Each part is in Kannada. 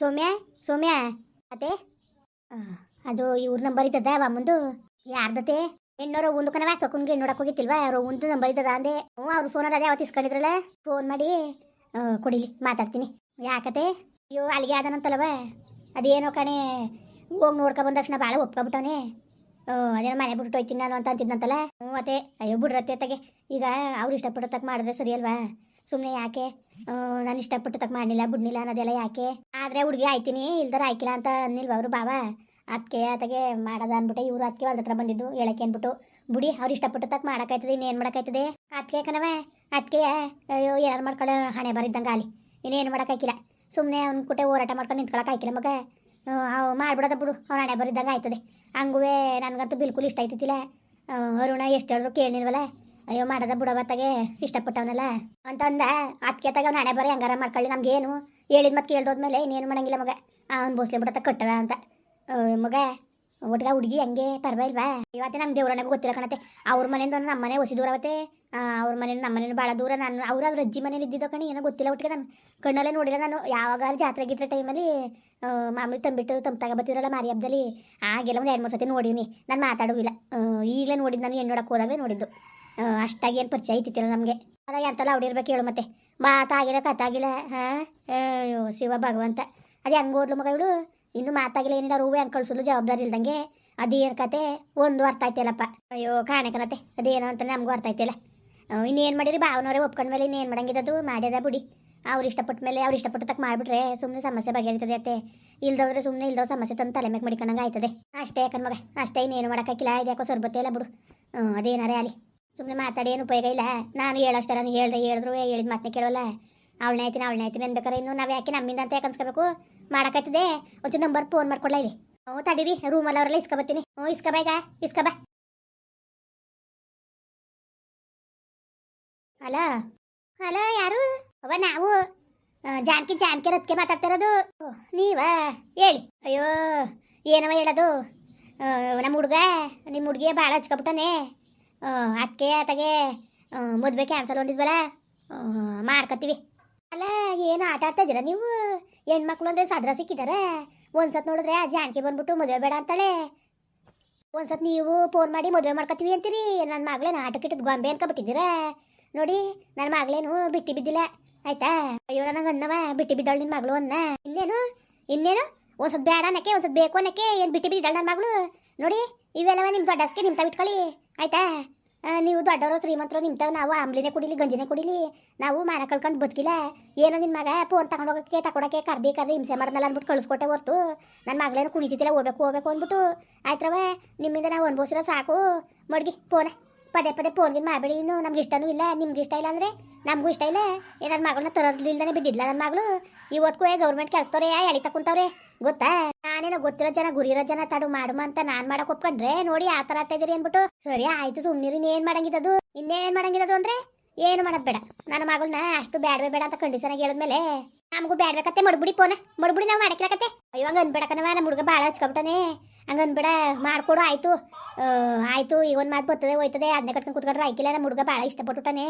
ಸೌಮ್ಯ ಸೌಮ್ಯ, ಅದೇ. ಅದು ಇವ್ರ ನಂಬರ್ ಇದ್ದದ ಮುಂದು ಯಾರ್ದತೆ ಹೆಣ್ಣೋರು ಒಂದು ಕನವ ಸೊಕ್ಕನ್ಗೆ ನೋಡಕ್ ಹೋಗಿತ್ತಿಲ್ವಾ, ಅವ್ರು ಒಂದು ನಂಬರ್ ಇದ್ದದ ಅಂದೆ. ಹ್ಞೂ, ಅವ್ರು ಫೋನ್ ಅದೇ ಅವತ್ತು ಇಸ್ಕೊಂಡಿದ್ರಲ್ಲ? ಫೋನ್ ಮಾಡಿ ಕೊಡಿಲಿ, ಮಾತಾಡ್ತೀನಿ. ಯಾಕತೆ? ಅಯ್ಯೋ, ಅಲ್ಲಿಗೆ ಆದನಂತಲ್ವ ಅದೇನೋ ಕಣೆ, ಹೋಗಿ ನೋಡ್ಕೊ ಬಂದ ತಕ್ಷಣ ಭಾಳ ಒಪ್ಕೊಬಿಟ್ಟವನೆ. ಅದೇನೋ ಮನೆ ಬಿಟ್ಟು ಹೋಯ್ತೀನಿ ನಾನು ಅಂತ ಅಂತಿದ್ನಂತಲ್ಲ? ಹ್ಞೂ, ಅತ್ತೆ. ಅಯ್ಯೋ ಬಿಡ್ರತ್ತೆ ತಗೆ ಈಗ ಅವ್ರು ಇಷ್ಟಪಟ್ಟು ತಕ್ಕ ಮಾಡಿದ್ರೆ ಸರಿ ಅಲ್ವಾ ಸುಮ್ಮನೆ ಯಾಕೆ ನಾನು ಇಷ್ಟಪಟ್ಟು ತಕ್ಕ ಮಾಡಲಿಲ್ಲ ಬಿಡ್ನಿಲ್ಲ ಅನ್ನೋದೆಲ್ಲ ಯಾಕೆ? ಆದರೆ ಹುಡುಗಿ ಆಯ್ತೀನಿ ಇಲ್ದಾರ ಆಯ್ಕಿಲ್ಲ ಅಂತ ಅನ್ನಿಲ್ವ ಅವರು ಬಾವ ಅದಕ್ಕೆ ಆತಗೆ ಮಾಡೋದ ಅಂದ್ಬಿಟ್ಟು ಇವರು ಅದಕ್ಕೆ ಹೊಲ್ದ ಹತ್ರ ಬಂದಿದ್ದು ಹೇಳಕ್ಕೆ ಅಂದ್ಬಿಟ್ಟು ಬುಡಿ ಅವ್ರು ಇಷ್ಟಪಟ್ಟು ತಕ್ಕ ಮಾಡೋಕ್ಕಾಯ್ತದೆ ಇನ್ನೇನು ಮಾಡೋಕ್ಕಾಯ್ತದೆ ಅದಕ್ಕೆ ಕಣವ ಅದಕ್ಕೆ ಅಯ್ಯೋ ಏನಾರು ಮಾಡ್ಕೊಳ್ಳೋ ಹಣೆ ಬರಿದ್ದಂಗೆ ಅಲ್ಲಿ ಇನ್ನೇನು ಮಾಡೋಕ್ಕಾಗಿಲ್ಲ ಸುಮ್ಮನೆ ಅವ್ನ ಕುಟೆ ಹೋರಾಟ ಮಾಡ್ಕೊಂಡು ನಿಂತ್ಕೊಳಕ್ಕೆ ಆಯ್ಕಿಲ್ಲ ಮಗ. ಅವು ಮಾಡ್ಬಿಡೋದ ಬಿಡು ಅವ್ನ ಹಣೆ ಬರಿದ್ದಂಗೆ ಆಯ್ತದೆ. ಹಂಗೂ ನನಗಂತೂ ಬಿಲ್ಕುಲ್ ಇಷ್ಟ ಆಯ್ತಿತ್ತಿಲ್ಲ ಆ, ಅರುಣ ಎಷ್ಟು ಹೇಳಿದ್ರು ಕೇಳಿಲ್ವಲ್ಲ ಅಯ್ಯೋ ಮಾಡದ ಬಿಡವತ್ತಾಗೆ ಇಷ್ಟಪಟ್ಟವನಲ್ಲ? ಅಂತಂದ ಅದಕ್ಕೆ ತಗ ಅವ್ನ ಹಣೆ ಬರೀ ಹೆಂಗಾರ ಮಾಡ್ಕೊಳ್ಳಿ ನಮ್ಗೇನು? ಹೇಳಿದ ಮತ್ತೆ ಕೇಳ್ದೋದ್ಮೇಲೆ ಇನ್ನೇನು ಮಾಡಂಗಿಲ್ಲ ಮಗ. ಅವ್ನು ಬೋಸ್ಲೆ ಬಿಡತ್ತ ಕಟ್ಟದ ಅಂತ. ಮಗ, ಒಟ್ಗ ಹುಡುಗಿ ಹಂಗೆ ಪರವಾಗಿಲ್ವಾ? ಇವತ್ತೆ ನಮ್ಮ ದೇವ್ರಣ್ಣಗೆ ಗೊತ್ತಿಲ್ಲ ಕಣತ್ತೆ. ಅವ್ರ ಮನೆಯಿಂದ ನಮ್ಮ ಮನೆ ಹೊಸಿ ದೂರ ಅವತ್ತೆ ಅವ್ರ ಮನೆಯಿಂದ ನಮ್ಮ ಮನೇನು ಭಾಳ ದೂರ. ನಾನು ಅವ್ರ ಅವ್ರ ಅಜ್ಜಿ ಮನೇಲಿ ಇದ್ದಿದ್ದೋ ಕಣಿ, ಏನೋ ಗೊತ್ತಿಲ್ಲ ಒಟ್ಟಿಗೆ ನಾನು ಕಣ್ಣಲ್ಲೇ ನೋಡಿಲ್ಲ ನಾನು. ಯಾವಾಗ ಜಾತ್ರೆ ಗಿತ್ರೆ ಟೈಮಲ್ಲಿ ಮಾಮೂಲಿ ತಂಬಿಟ್ಟು ತಂಪಾಗ ತಗೊಬತ್ತಿರಲ್ಲ ಮಾರಿ ಹಬ್ಬದಲ್ಲಿ ಆಗೆಲ್ಲ ಒಂದು ಎರಡು ಮೂರು ಸತಿ ನೋಡೀನಿ ನಾನು ಮಾತಾಡುವಿಲ್ಲ ಈಗಲೇ ನೋಡಿದ್ದು ನಾನು ಹೆಣ್ಣು ಹೋದಾಗಲೇ ನೋಡಿದ್ದು. ಅಷ್ಟಾಗಿ ಏನು ಪರಿಚಯ ಇತ್ತಿಲ್ಲ ನಮಗೆ. ಅದಾಗ ಎಂತಲ್ಲ ಅವ್ಡಿರ್ಬೇಕು ಹೇಳು ಮತ್ತೆ. ಮಾತಾಗಿಲ್ಲ ಕತ್ತಾಗಿಲ್ಲ ಹಾಂ? ಅಯ್ಯೋ, ಶಿವ ಭಗವಂತ. ಅದು ಹೆಂಗೆ ಓದ್ಲು ಮಗ ಇವಳು? ಇನ್ನು ಮಾತಾಗಿಲ್ಲ, ಏನಿಲ್ಲ ರೂವೆ ಹೆಂಗೆ ಕಳ್ಸೋದು ಜವಾಬ್ದಾರಿ ಇಲ್ದಂಗೆ. ಅದೇನು ಕತೆ? ಒಂದು ಅರ್ಥ ಆಯ್ತಿಲ್ಲಪ್ಪ. ಅಯ್ಯೋ ಕಾಣಕನತೆ ಅದೇನು ಅಂತ ನಮಗೂ ಅರ್ಥ ಆಯ್ತಿಲ್ಲ. ಇನ್ನೇನು ಮಾಡಿರಿ ಭಾವನವರೇ ಒಪ್ಕೊಂಡ ಮೇಲೆ ಇನ್ನೇನು ಮಾಡಂಗಿದ್ದದು ಮಾಡ್ಯದ ಬಿಡಿ. ಅವ್ರು ಇಷ್ಟಪಟ್ಟ ಮೇಲೆ, ಅವ್ರು ಇಷ್ಟಪಟ್ಟು ತಕ್ಕ ಮಾಡಿಬಿಟ್ರೆ ಸುಮ್ಮನೆ ಸಮಸ್ಯೆ ಬಗೆಹರಿತದೆ ಅತ್ತೆ. ಇಲ್ದೋದ್ರೆ ಸುಮ್ಮನೆ ಇಲ್ದೋ ಸಮಸ್ಯೆ ತಂದು ತಲೆ ಮೇಲೆ ಮಡಿಕೊಂಡಂಗೆ ಆಯ್ತದೆ. ಅಷ್ಟೇ ಯಾಕನ್ ಮಗ. ಅಷ್ಟೇ ಇನ್ನೇನು ಮಾಡೋಕ್ಕಾಗಿಲ್ಲ ಇದ್ಯಾಕೋ ಸರ್ಬತ್ತೆ ಇಲ್ಲ ಬಿಡು. ಹ್ಞೂ ಅದೇನಾರೇ ಅಲ್ಲಿ ಸುಮ್ಮನೆ ಮಾತಾಡಿ, ಏನು ಉಪಯೋಗ ಇಲ್ಲ. ನಾನು ಹೇಳೋಷ್ಟರ ನೀನು ಹೇಳ್ದೆ, ಹೇಳಿದ್ರು, ಹೇಳಿದ ಮಾತನ್ನ ಕೇಳೋಲ್ಲ. ಅವಳನ್ನ ಆಯ್ತೀನಿ ಅವಳನ್ನ ಆಯ್ತೀನಿ ಅನ್ಬೇಕಾರೆ ಇನ್ನು ನಾವು ಯಾಕೆ ನಮ್ಮಿಂದ ಅಂತ ಯಾಕೆ ಮಾಡಕತ್ತಿದೆ ನಂಬರ್ ಫೋನ್ ಮಾಡ್ಕೊಡ್ಲಾ ಹ್ಞೂ, ತಡೀರಿ ರೂಮಲ್ಲಿ ಅವರೆಲ್ಲ ಇಸ್ಕೊಬತ್ತೀನಿ. ಹ್ಞೂ ಇಸ್ಕೊಬಾ ಈಗ ಇಸ್ಕೊಬಾ ಹಲೋ? ಹಲೋ, ಯಾರು? ಅವ ನಾವು. ಜಾನ್ಕಿ ಜಾನ್ಕಿ ರತ್ಕೆ ಮಾತಾಡ್ತಿರೋದು ನೀವಾ? ಹೇಳಿ. ಅಯ್ಯೋ, ಏನವ ಹೇಳೋದು? ನಮ್ಮ ಹುಡುಗ, ನಿಮ್ಮ ಹುಡುಗಿಯ ಭಾಳ ಹಚ್ಕೊಬಿಟ್ಟಾನೆ ಅದಕ್ಕೆ ಆತಗೆ ಮದುವೆ ಕ್ಯಾನ್ಸಲ್ ಹೊಂದಿದ್ವಲ್ಲ? ಮಾಡ್ಕೊತೀವಿ ಅಲ್ಲ, ಏನು ಆಟ ಆಡ್ತಾ ಇದ್ದೀರಾ ನೀವು? ಹೆಣ್ಮಕ್ಳು ಅಂದ್ರೆ ಸದ್ರ ಸಿಕ್ಕಿದ್ದಾರೆ ಒಂದ್ಸತ್ ನೋಡಿದ್ರೆ ಜಾನ್ಕಿ ಬಂದ್ಬಿಟ್ಟು ಮದುವೆ ಬೇಡ ಅಂತಾಳೆ. ಒಂದ್ಸತ್ ನೀವು ಫೋನ್ ಮಾಡಿ ಮದುವೆ ಮಾಡ್ಕೊತೀವಿ ಅಂತೀರಿ? ನನ್ನ ಮಗಳೇನು ಆಟಕ್ಕಿಟ್ಟದ ಗೊಂಬೆ ಅನ್ಕೊಬಿಟ್ಟಿದ್ದೀರಾ ನೋಡಿ ನನ್ನ ಮಗಳೇನು ಬಿಟ್ಟಿ ಬಿದ್ದಿಲ್ಲ. ಆಯ್ತಾ? ಅಯ್ಯೋ ನನಗೆ ಅನ್ನವ, ಬಿಟ್ಟಿ ಬಿದ್ದಾಳು ನಿನ್ನ ಮಗಳು ಅನ್ನ. ಇನ್ನೇನು? ಇನ್ನೇನು? ಒಂದ್ಸತ್ ಬೇಡ ಅನ್ನಕ್ಕೆ ಒಂದ್ಸತ್ ಬೇಕು ಅನ್ನಕ್ಕೆ ಏನು ಬಿಟ್ಟು ಬಿಟ್ಟು ನನ್ನ ಮಗಳು. ನೋಡಿ, ಇವೆಲ್ಲವ ನಿಮ್ಮ ದೊಡ್ಡಸ್ಗೆ ನಿಮ್ಮ ತಾವ್ ಇಟ್ಕೊಳ್ಳಿ. ಆಯ್ತಾ? ನೀವು ದೊಡ್ಡವರು ಶ್ರೀಮಂತರು ನಿಮ್ತಾವ್ ನಾವು ಆಮ್ಲಿನೇ ಕುಡಿಲಿ, ಗಂಜಿನೇ ಕುಡಿಲಿ. ನಾವು ಮಾನ ಕಳ್ಕೊಂಡು ಬದುಕಿಲ್ಲ. ಏನೋ ನಿನ್ನ ಮಗ ಫೋನ್ ತಗೊಂಡೋಗಕ್ಕೆ ತಗೊಳಕ್ಕೆ ಕರ್ದಿ ಕರ್ದಿ ಹಿಂಸೆ ಮಾಡ್ದಲ್ಲ ಅಂದ್ಬಿಟ್ಟು ಕಳಿಸ್ಕೊಟ್ಟೆ ಹೊರ್ತು. ನನ್ನ ಮಗಳೇನು ಕುಡಿತಿದ್ದಿಲ್ಲ ಹೋಗ್ಬೇಕು ಹೋಗ್ಬೇಕು ಅಂದ್ಬಿಟ್ಟು. ಆಯ್ತ್ರವ, ನಿಮ್ಮಿಂದ ನಾವು ಅನ್ಭವಿಸಿರೋ ಸಾಕು. ಮಡ್ಗಿ ಫೋನ ಪದೇ ಪದೇ ಫೋನ್ಗೆ ಮಾಡಬೇಡಿ. ಇನ್ನು ನಮ್ಗೆ ಇಷ್ಟನೂ ಇಲ್ಲ, ನಿಮ್ಗೆ ಇಷ್ಟ ಇಲ್ಲ ಅಂದರೆ ನಮಗೂ ಇಷ್ಟ ಇಲ್ಲ. ನನ್ನ ಮಗಳನ್ನ ತರೋದ್ಲಿಲ್ದಾನೆ ಬಿದ್ದಿಲ್ಲ ನನ್ನ ಮಗಳು. ಇವತ್ತಿಗೂ ಗೌರ್ಮೆಂಟ್ ಕೆಲಸದವ್ರೆ ಎಳಿ ತಕೊಂತವ್ರೆ ಗೊತ್ತಾ? ನಾನೇನೋ ಗೊತ್ತಿರೋ ಜನ, ಗುರಿರೋ ಜನ ತಡು ಮಾಡುಮ ಅಂತ ನಾನ್ ಮಾಡಕ್ ಒಪ್ಕೊಂಡ್ರೆ ನೋಡಿ ಆ ತರ ಆಗ್ತಾ ಇದೀರಿ ಅನ್ಬಿಟ್ಟು ಸರಿ ಆಯ್ತು ಸುಮ್ನಿರಿ ಮಾಡಂಗಿಲ್ಲ ಮಾಡಂಗಿದ್ದದು ಇನ್ನೇನ್ ಮಾಡಂಗಿದ್ದದು ಅಂದ್ರೆ ಏನು ಮಾಡೋದ್ ಬೇಡ. ನನ್ನ ಮಗಳನ್ನ ಅಷ್ಟು ಬೇಡವೇ ಬೇಡ ಅಂತ ಕಂಡೀಷನ್ ಆಗಿ ಹೇಳಿದ್ಮೇಲೆ ನಮಗೂ ಕತೆ, ಮಡ್ಬಿಡಿ ಪೋನ. ಮಡ್ಬಿಡಿ ನಾವು ಮಾಡಕ್ಲಕತ್ತೆ ಅಯ್ಯೋ, ಹಂಗ ಅನ್ಬೇಡ ಕಣವ ನಮ್ಮ ಹುಡುಗ ಭಾಳ ಹಚ್ಕೊಬಿಟ್ಟಾನೆ. ಹಂಗ ಅನ್ಬೇಡ, ಮಾಡ್ಕೊಡು, ಆಯ್ತು. ಆಯ್ತು, ಈಗ ಒಂದು ಮಾತು ಬರ್ತದೆ, ಹೋಯ್ತದೆ ಅದನ್ನೇ ಕಟ್ಕೊಂಡು ಕೂತ್ಕೊಂಡ್ರೆ ಆಯ್ಕಿಲ್ಲ ನಮ್ಮ ಹುಡುಗ ಭಾಳ ಇಷ್ಟಪಟ್ಟುಟಾನೆ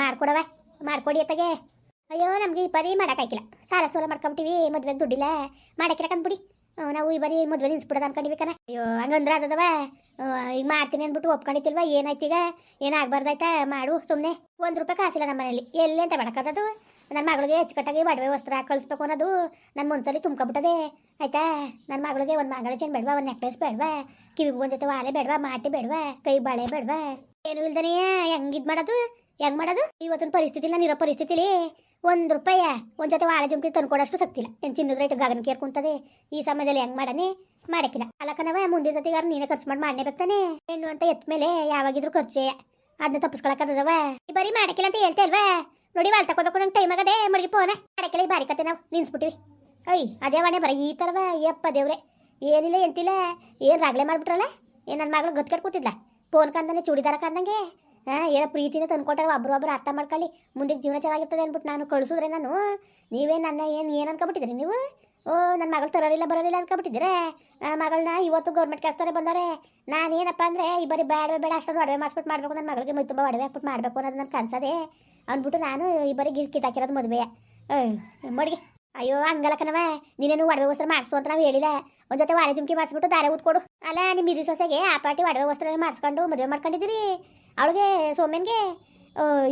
ಮಾಡ್ಕೊಡವ ಮಾಡ್ಕೊಡಿ ಅತ್ತಗೆ. ಅಯ್ಯೋ, ನಮಗೆ ಈ ಪರಿ ಮಾಡೋಕ್ಕಾಗಿಲ್ಲ ಸಾಲ ಸೋಲ ಮಾಡ್ಕೊಂಬಿಟ್ಟಿವಿ, ಮದುವೆಗೆ ದುಡ್ಡಿಲ್ಲ. ಮಾಡಕ್ಕಿರಕಂದ್ ಬಿಡಿ ನಾವು ಈ ಬರಿ ಮದುವೆ ನಿಲ್ಸ್ಬಿಡೋದು ಅನ್ಕೊಂಡಿವಿ ಕಣ ಅಯ್ಯೋ, ಹಂಗಂದ್ರೆ ಅದದವ ಈಗ ಮಾಡ್ತೀನಿ ಅಂದ್ಬಿಟ್ಟು ಒಪ್ಕೊಂಡಿತ್ತಿಲ್ವ ಏನಾಯ್ತೀಗ ಏನಾಗ್ಬಾರ್ದಾಯ್ತಾ ಮಾಡು ಸುಮ್ಮನೆ ಒಂದು ರೂಪಾಯಿ ಕಾಸಿಲ್ಲ ನಮ್ಮ ಮನೇಲಿ. ಎಲ್ಲಿ ಅಂತ ಬಡಕದದು ನನ್ನ ಮಗಳಿಗೆ ಅಚ್ಚುಕಟ್ಟಾಗಿ ಒಡವೆ ವಸ್ತ್ರ ಕಳಿಸ್ಬೇಕು ಅನ್ನೋದು ನನ್ನ ಮುನ್ಸಲಿ ತುಂಬ್ಕೊಬಿಟ್ಟದೆ. ಆಯ್ತಾ? ನನ್ನ ಮಗಳಿಗೆ ಒಂದು ಮಂಗಳ ಚೈನ್ ಬೇಡವಾ, ಒಂದು ನೆಕ್ಲೆಸ್ ಬೇಡವಾ? ಕಿವಿಗೆ ಒಂದು ಜೊತೆ ವಾಲೆ ಬೇಡವಾ, ಮಾಟಿ ಬೇಡವಾ? ಕೈ ಬಾಳೆ ಬೇಡವಾ? ಏನು ಇಲ್ದನೇ ಹೆಂಗ್ ಇದು ಮಾಡೋದು? ಹೆಂಗ್ ಮಾಡೋದು? ಇವತ್ತಿನ ಪರಿಸ್ಥಿತಿ ನಾನು ಇರೋ ಪರಿಸ್ಥಿತಿಲಿ ಒಂದು ರೂಪಾಯ ಒಂದ್ ಜೊತೆ ವಾಳೆ ಜುಮ್ಕಿ ತಂದ್ಕೊಡಷ್ಟು ಸತ್ತಿಲ್ಲ. ಏನು ಚಿನ್ನದ ರೇಟ್ ಗಗನ ಕೇರ್ಕೊಂತದೆ ಈ ಸಮಯದಲ್ಲಿ ಹೆಂಗ್ ಮಾಡನೆ? ಮಾಡಕ್ಕಿಲ್ಲ ಅಲಕನವ ಮುಂದಿನ ಸತಿಗಾರ ನೀನೇ ಖರ್ಚು ಮಾಡಿ ಮಾಡಲೇಬೇಕಾನೆ ಹೆಣ್ಣು ಅಂತ ಎತ್ತ ಮೇಲೆ ಯಾವಾಗಿದ್ರು ಖರ್ಚೆ. ಅದನ್ನ ತಪ್ಪಿಸ್ಕೊಳಕದವ ಈ ಬರೀ ಮಾಡಕ್ಕಿಲ್ಲ ಅಂತ ಹೇಳ್ತಾ ನೋಡಿ ವಾಲ್ ತಗೋಬೇಕು ನಂಗೆ ಟೈಮ್ ಆಗದೆ ಮಡಗಿ ಪೋನೆ. ಮಾಡಕ್ಕಿಲ್ಲ ಈ ಬಾರಿ ಕತೆ ನಾವು ನಿನ್ಸ್ಬಿಟ್ಟಿವಿ ಅಯ್ಯ ಅದೇ ವಾಣೆ ಬರ ಈ ತರವ ಯಪ್ಪ ದೇವ್ರೆ. ಏನಿಲ್ಲ, ಎಂತಿಲ್ಲ. ಏನ್ ರಾಗ್ಲೆ ಮಾಡ್ಬಿಟ್ರಲ್ಲ? ಏನ್ ನನ್ನ ಮಗಳು ಗತ್ಕಟ್ ಕೂತಿದ್ಲ? ಫೋನ್ ಕಂದನೆ ಚೂಡಿದಾರ ಕಂದಂಗೆ ಹಾಂ, ಏನೋ ಪ್ರೀತಿನ ತಂದ್ಕೊಟ್ಟಾರ ಒಬ್ರು ಅರ್ಥ ಮಾಡ್ಕೊಳ್ಳಿ. ಮುಂದೆ ಜೀವನ ಚೆನ್ನಾಗಿರ್ತದೆ ಅಂದ್ಬಿಟ್ಟು ನಾನು ಕಳಿಸಿದ್ರೆ ನಾನು? ನೀವೇ ನನ್ನ ಏನು ಏನು ಅನ್ಕೊಬಿಟ್ಟಿದ್ರಿ ನೀವು? ಓ ನನ್ನ ಮಗಳು ತರೋರಿಲ್ಲ, ಬರೋರಿಲ್ಲ ಅನ್ಕೊಬಿಟ್ಟಿದ್ರೆ ನನ್ನ ಮಗಳನ್ನ ಇವತ್ತು ಗೌರ್ಮೆಂಟ್ ಕೆಲಸದವ್ರೆ ಬಂದವ್ರೆ. ನಾನೇನಪ್ಪ ಅಂದರೆ ಈ ಬರೀ ಬೇಡ ಬೇಡ, ಅಷ್ಟೊಂದು ಒಡವೆ ಮಾಡಿಸ್ಬಿಟ್ಟು ಮಾಡಬೇಕು ನನ್ನ ಮಗಳಿಗೆ ಮೈ ತುಂಬ ಒಡವೆ ಹಾಕ್ಬಿಟ್ಟು ಮಾಡಬೇಕು ಅನ್ನೋದು ನನ್ನ ಕನ್ಸದೆ ಅಂದ್ಬಿಟ್ಟು ನಾನು ಈ ಬರೀ ಗಿರ್ಕಿತಾಕಿರೋದು ಮದುವೆ ಮಡಿಗೆ. ಅಯ್ಯೋ ಹಂಗಲ್ಲ ಕಣವ ನೀನೇನು ಒಡವೆ ವಸ್ತ್ರ ಮಾಡಿಸು ಅಂತ ನಾವು ಹೇಳಿಲ್ಲ. ಒಂದ್ ಜೊತೆ ವಾಲೆ ಜುಮ್ಕಿ ಮಾಡಿಸ್ಬಿಟ್ಟು ದಾರೆ ಉತ್ಕೊಡು. ಅಲ್ಲ ನಿಮ್ಮ ಹಿರಿ ಸೊಸೆಗೆ ಆ ಪಾಟಿ ಒಡವೆ ವಸ್ತ್ರ ಮಾಡಿಸ್ಕೊಂಡು ಮದುವೆ ಮಾಡ್ಕೊಂಡಿದ್ದೀರಿ? ಅವಳಿಗೆ, ಸೋಮ್ಯನ್ಗೆ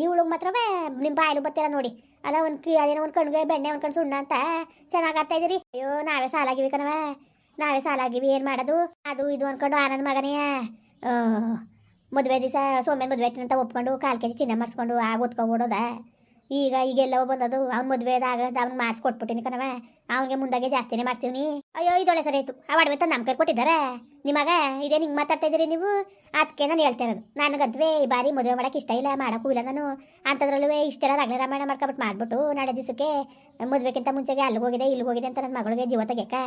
ಇವಳಿಗೆ ಮಾತ್ರವೇ ನಿಮ್ಮ ಬಾಯಲು ಬತ್ತಿರ ನೋಡಿ. ಅಲ್ಲ, ಒಂದು ಕಿ, ಅದೇನೋ ಒಂದು ಕಣ್ಗೆ, ಬೆಣ್ಣೆ, ಒಂದು ಕಣ್ ಸುಣ್ಣ ಅಂತ ಚೆನ್ನಾಗಿ ಆಡ್ತಾ ಇದೀರಿ ಅಯ್ಯೋ, ನಾವೇ ಸಾಲಾಗಿವಿ ಕಣವ. ನಾವೇ ಸಾಲಾಗಿವಿ, ಏನು ಮಾಡೋದು? ಅದು ಇದು ಅನ್ಕೊಂಡು ಆನಂದ್ ಮಗನೇ. ಮದುವೆ ದಿವಸ ಸೋಮ್ಯನ್ ಮದುವೆ ಆಯ್ತಿನಂತ ಒಪ್ಕೊಂಡು ಕಾಲು ಕೆಜಿ ಚಿನ್ನ ಮಾಡಿಸ್ಕೊಂಡು ಆಗ ಓದ್ಕೊಬಿಡೋದ ಈಗ ಈಗೆಲ್ಲವೋ ಬಂದದು ಅವ್ನ ಮದುವೆದಾಗ ಅವ್ನು ಮಾಡಿಸ್ಕೊಟ್ಬಿಟ್ಟಿನಿ ಕಣವ ಅವನಿಗೆ ಮುಂದಾಗೆ ಜಾಸ್ತಿನೇ ಮಾಡ್ತೀವಿ ಅಯ್ಯೋ ಇದೊಳೆ ಸರಿ ಆಯ್ತು. ಆ ಒಡವೆ ತಂದು ನಮ್ಮ ಕೈ ಕೊಟ್ಟಿದ್ದಾರೆ. ನಿಮಗ ಇದೇ ಹಿಂಗೆ ಮಾತಾಡ್ತಾ ಇದ್ದೀರಿ ನೀವು? ಅದಕ್ಕೆ ನಾನು ಹೇಳ್ತಾ ಇರೋದು. ನನಗದ್ವೇ ಈ ಬಾರಿ ಮದುವೆ ಮಾಡಕ್ಕೆ ಇಷ್ಟ ಇಲ್ಲ, ಮಾಡೋಕ್ಕೂ ಇಲ್ಲ ನಾನು. ಅಂಥದ್ರಲ್ಲೂ ಇಷ್ಟೆಲ್ಲ ರಗಳೆ ರಾಮಾಯಣ ಮಾಡ್ಕೊಬಿಟ್ಟು ಮಾಡ್ಬಿಟ್ಟು ನಾಳೆ ದಿವಸಕ್ಕೆ ಮದುವೆಗಿಂತ ಮುಂಚೆಗೆ ಅಲ್ಲಿಗೆ ಹೋಗಿದೆ ಇಲ್ಲಿ ಹೋಗಿದೆ ಅಂತ ನನ್ನ ಮಗಳಿಗೆ ಜೀವ ತೆಗಿಯಕ್ಕ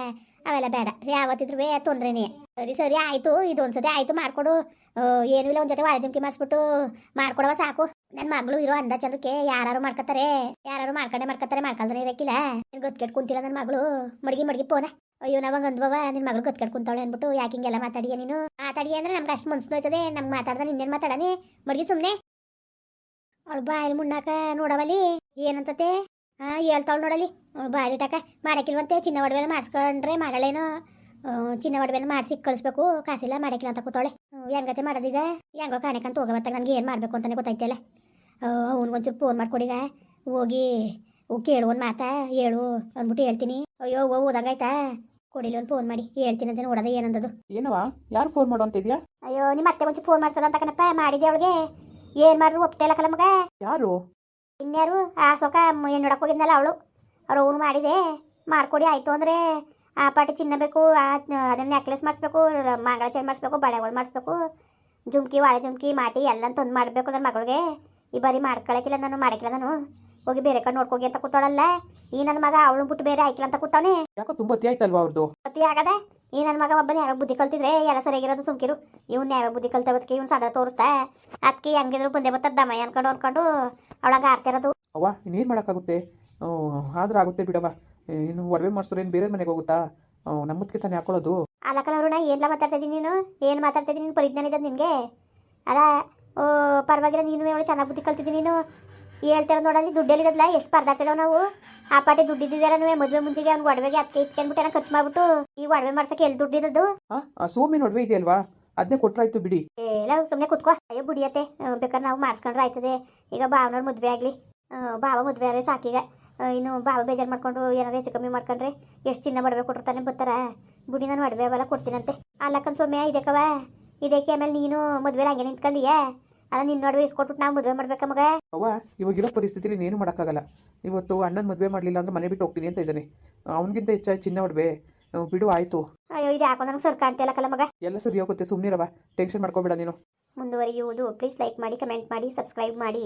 ಅವೆಲ್ಲ ಬೇಡ. ಯಾವತ್ತಿದ್ರು ತೊಂದ್ರೆನೇ. ಸರಿ ಸರಿ, ಆಯಿತು. ಇದೊಂದು ಸತಿ ಆಯಿತು, ಮಾಡಿಕೊಡು. ಏನೂ ಇಲ್ಲ, ಒಂದು ಜೊತೆ ವಾರ ಜುಮ್ಕಿ ಮಾಡಿಸ್ಬಿಟ್ಟು ಮಾಡ್ಕೊಡವ ಸಾಕು. ನನ್ನ ಮಗಳು ಇರೋ ಅಂದ ಚಂದಕ್ಕೆ ಯಾರು ಮಾಡ್ಕೊತಾರೆ ಯಾರು ಮಾಡ್ಕೊಂಡೆ ಮಾಡ್ಕೊತಾರೆ ಮಾಡ್ಕೊಳ್ದ್ರೆ ಇರಕ್ಕಿಲ್ಲ ನಿನ್ ಗೊತ್ಕೆಟ್ ಕುಂತಿಲ್ಲ ನನ್ನ ಮಗಳು. ಮಡಗಿ ಮಡಗಿ, ಪೋನ. ಅಯ್ಯೋ ನಾವಂಗ ಅಂದ್ಬವ ನಿನ್ ಮಗಳು ಗೊತ್ಕೆಟ್ ಕುಂತಾಳೆ ಅಂದ್ಬಿಟ್ಟು ಯಾಕೆ ಹಿಂಗೆಲ್ಲ ಮಾತಾಡಿಯ ನೀನು? ಮಾತಾಡಿ ಅಂದ್ರೆ ನಮ್ಗೆ ಅಷ್ಟು ಮನ್ಸು ಹೋಯ್ತದೆ. ನಮ್ಗೆ ಮಾತಾಡ್ದ ನಿನ್ನೇನು ಮಾತಾಡನೆ? ಮಡಗಿ, ಸುಮ್ನೆ. ಅವಳು ಬಾಯಲ್ಲಿ ಮುಣ್ಣಾಕ ನೋಡವಲ್ಲಿ. ಏನಂತತೆ? ಹಾ ಹೇಳ್ತಾವಳು ನೋಡಲಿ ಅವ್ಳು ಬಾಯಲ್ಲಿ ಇಟ್ಟಾಕ ಮಾಡಕ್ಕಿಲ್ವಂತೆ. ಚಿನ್ನ ಒಡವೆಲ್ಲ ಮಾಡಿಸ್ಕೊಂಡ್ರೆ ಮಾಡಲೇನೋ ಚಿನ್ನ ಒಡವೆಲ್ಲ ಮಾಡಿಸಿ ಕಳಿಸ್ಬೇಕು. ಕಾಸಿಲ್ಲ ಮಾಡಕ್ಕಿಲ್ಲ ಅಂತ ಕೂತಾಳೆ. ಹೆಂಗತೆ ಮಾಡೋದೀಗ? ಹೆಂಗೋ ಕಾಣಕಂತ ಹೋಗವತ್ತಾಗ. ನನಗೆ ಏನು ಮಾಡಬೇಕು ಅಂತಾನೆ ಗೊತ್ತಾಯ್ತಲ್ಲ. ಅವ್ನಿಗೊಂಚೂರು ಫೋನ್ ಮಾಡ್ಕೊಡಿಗ ಹೋಗಿ ಹೋಗಿ ಕೇಳು ಒಂದು ಮಾತಾ ಹೇಳು ಅಂದ್ಬಿಟ್ಟು ಹೇಳ್ತೀನಿ. ಅಯ್ಯೋ ಓ ಓದಾಗಾಯ್ತಾ ಕೊಡಿಲಿ ಒಂದು ಫೋನ್ ಮಾಡಿ ಹೇಳ್ತೀನಿ ಅಂತ ನೋಡೋದ ಏನಂದದು. ಏನವಾ ಯಾರು ಫೋನ್ ಮಾಡು ಅಂತ ಇದೆಯಾ ಅಯ್ಯೋ ನಿಮ್ಮ ಅತ್ತೆ ಒಂಚೂರು ಫೋನ್ ಮಾಡ್ಸೋದ ಅಂತ ಕಣಪ್ಪ ಮಾಡಿದೆ ಅವಳಿಗೆ. ಏನು ಮಾಡ್ರು ಒಪ್ತಾ ಇಲ್ಲ ಕಲ ಮಗ. ಯಾರು? ಇನ್ಯಾರು? ಆ ಸೊಕ ಏನು ನೋಡಕ್ ಹೋಗಿದ್ನಲ್ಲ ಅವಳು. ಅವ್ರು ಅವ್ನು ಮಾಡಿದೆ. ಮಾಡ್ಕೊಡಿ ಆಯಿತು ಅಂದರೆ. ಆ ಪಾಟಿ ಚಿನ್ನ ಬೇಕು ಆ ಅದನ್ನ ನೆಕ್ಲೆಸ್ ಮಾಡಿಸ್ಬೇಕು ಮಂಗಳ ಚೈನ್ ಮಾಡಿಸ್ಬೇಕು ಬಳೆಗಳು ಮಾಡಿಸ್ಬೇಕು. ಜುಮ್ಕಿ ವಾಳೆ ಜುಮ್ಕಿ ಮಾಟಿ ಎಲ್ಲ ತಂದು ಮಾಡಬೇಕು ನನ್ನ ಮಗಳಿಗೆ. ಈ ಬಾರಿ ಮಾಡ್ಕೊಳಕಿಲ್ಲ ನಾನು ಮಾಡಕಿಲ್ಲ ನಾನು. ಹೋಗಿ ಬೇರೆ ಕಡೆ ನೋಡ್ಕೋಗಿ ಅಂತ ಕೂತಾಳಲ್ಲ. ಈ ನನ್ನ ಮಗ ಅವಳು ಬಿಟ್ಟು ಬೇರೆ ಆಯ್ಕಿಲ್ಲ ಅಂತ ಕೂತಾನೆ ಯಾಕೋ ತುಂಬ ಆಯ್ತಲ್ವಾ ಅವ್ರದ್ದು ಆಗದೆ ಈ ನನ್ನ ಮಗ ಒಬ್ಬನ ಯಾವಾಗ ಬುದ್ಧಿ ಕಲ್ತಿದ್ರೆ ಎಲ್ಲ ಸರಿಯಾಗಿರೋದು ಸುಮ್ಕಿರು. ಇವ್ನ ಯಾವಾಗ ಬುದ್ಧಿ ಕಲ್ತವತ್ಕೆ ಇವ್ನು ಸಾಧ ತೋರಿಸ್ತಾ. ಅದಕ್ಕೆ ಹೆಂಗಿದ್ರು ಬಂದೆ ಬತ್ತದ ದಮ ಅನ್ಕೊಂಡು ಅನ್ಕೊಂಡು ಅವಳಾಗ ಆಡ್ತಿರೋದು. ಅವ್ವ ಇನ್ನೇನು ಮಾಡೋಕ್ಕಾಗುತ್ತೆ? ಆದ್ರೆ ಆಗುತ್ತೆ ಬಿಡವ ಇನ್ನು ಒಡವೆ ಮಾಡಿಸಿದ್ರೆ ಏನು ಬೇರೆ ಮನೆಗೆ ಹೋಗುತ್ತಾ? ನಮ್ಮದಕ್ಕೆ ತಾನೇ ಹಾಕೊಳ್ಳೋದು? ಅಲ್ಲಕಲವರುಣ ಏನ್ಲ ಮಾತಾಡ್ತಾ ಇದ್ದೀನಿ ನೀನು? ಏನು ಮಾತಾಡ್ತಾ ಇದ್ದೀನಿ ನೀನು ಪರಿಜ್ಞಾನ ಇದ್ದದ್ದು ನಿನಗೆ? ಅಲ್ಲ ಪರವಾಗಿಲ್ಲ ನೀನು ಅವಳು ಚೆನ್ನಾಗಿ ಬುದ್ಧಿ ಕಲ್ತಿದ್ದೀನಿ ನೀನು ಹೇಳ್ತಿರೋ ನೋಡಲ್ಲಿ ದುಡ್ಡೆಲ್ಲಿದ್ದಲ್ಲ ಎಷ್ಟು ಪರದಾಡ್ತಿದ್ದಾವೆ ನಾವು? ಆ ಪಾಟಿ ದುಡ್ಡಿದ್ದೀರ ನೀವು? ಮದುವೆ ಮುಂಚೆಗೆ ಅವ್ನು ಒಡವೆಗೆ ಅದಕ್ಕೆ ಇಟ್ಕೊಂಡ್ಬಿಟ್ಟು ಏನೋ ಖರ್ಚು ಮಾಡ್ಬಿಟ್ಟು ಈ ಒಡವೆ ಮಾಡ್ಸಕ್ಕೆ ಎಲ್ಲಿ ದುಡ್ಡಿದ್ದದ್ದು ಹಾಂ ಸೋಮಿನ ಒಡವೆ ಇದೆಯಲ್ವಾ? ಅದನ್ನೇ ಕೊಟ್ರಾಯ್ತು ಬಿಡಿ. ಎಲ್ಲ ಸುಮ್ಮನೆ ಕುತ್ಕೋ. ಅಯ್ಯೋ ಬುಡಿಯತ್ತೆ. ಬೇಕಾದ್ರೆ ನಾವು ಮಾಡಿಸ್ಕೊಂಡ್ರೆ ಆಯ್ತದೆ. ಈಗ ಬಾವನವ್ರ ಮದುವೆ ಆಗಲಿ. ಬಾವ ಮದುವೆ ಆದರೆ ಸಾಕೀಗ. ಇನ್ನು ಬಾವ ಬೇಜಾರು ಮಾಡ್ಕೊಂಡು ಏನಾದ್ರು ಹೆಚ್ಚು ಕಮ್ಮಿ ಮಾಡ್ಕೊಂಡ್ರೆ ಎಷ್ಟು ಚಿನ್ನ ಬಡವೆ ಕೊಟ್ಟಿರ್ತಾನೆ ಬರ್ತಾರ ಬುಡಿ ನಾನು ಒಡವೆ ಅವೆಲ್ಲ ಕೊಡ್ತೀನಂತೆ. ಅಲ್ಲಕ್ಕನ್ ಸೊಮ್ಮೆ ಇದಕ್ಕವ? ಇದಕ್ಕೆ ಆಮೇಲೆ ನೀನು ಮದುವೆ ಹಂಗೆ ನಿಂತ್ಕೊಂಡಿಯಾ ಅಲ್ಲ ನಿನ್ನ ನಡುವೆ ಇಸ್ಕೊಟ್ಬಿಟ್ಟು ನಾವು ಮದುವೆ ಮಾಡ್ಬೇಕಾ ಮಗ. ಅವ್ವ ಇವಾಗಿರೋ ಪರಿಸ್ಥಿತಿಲಿ ಏನು ಮಾಡೋಕ್ಕಾಗಲ್ಲ. ಇವತ್ತು ಅಣ್ಣನ ಮದುವೆ ಮಾಡಲಿಲ್ಲ ಅಂದ್ರೆ ಮನೆ ಬಿಟ್ಟು ಹೋಗ್ತೀನಿ ಅಂತ ಇದ್ದಾನೆ. ಅವನಿಗಿಂತ ಹೆಚ್ಚಾಗಿ ಚಿನ್ನ ಒಡವೆ. ಬಿಡು ಆಯಿತು. ಅಯ್ಯೋ ಇದು ಯಾಕೋ ನಮ್ಗೆ ಸರ್ ಕಾಣ್ತಿಲ್ಲಕ್ಕಲ್ಲ ಕಲ ಮಗ. ಎಲ್ಲ ಸರಿ ಹೋಗುತ್ತೆ ಸುಮ್ಮನಿರವ ಟೆನ್ಷನ್ ಮಾಡ್ಕೋಬೇಡ ನೀನು. ಮುಂದುವರಿಯುವುದು. ಪ್ಲೀಸ್ ಲೈಕ್ ಮಾಡಿ ಕಮೆಂಟ್ ಮಾಡಿ ಸಬ್ಸ್ಕ್ರೈಬ್ ಮಾಡಿ.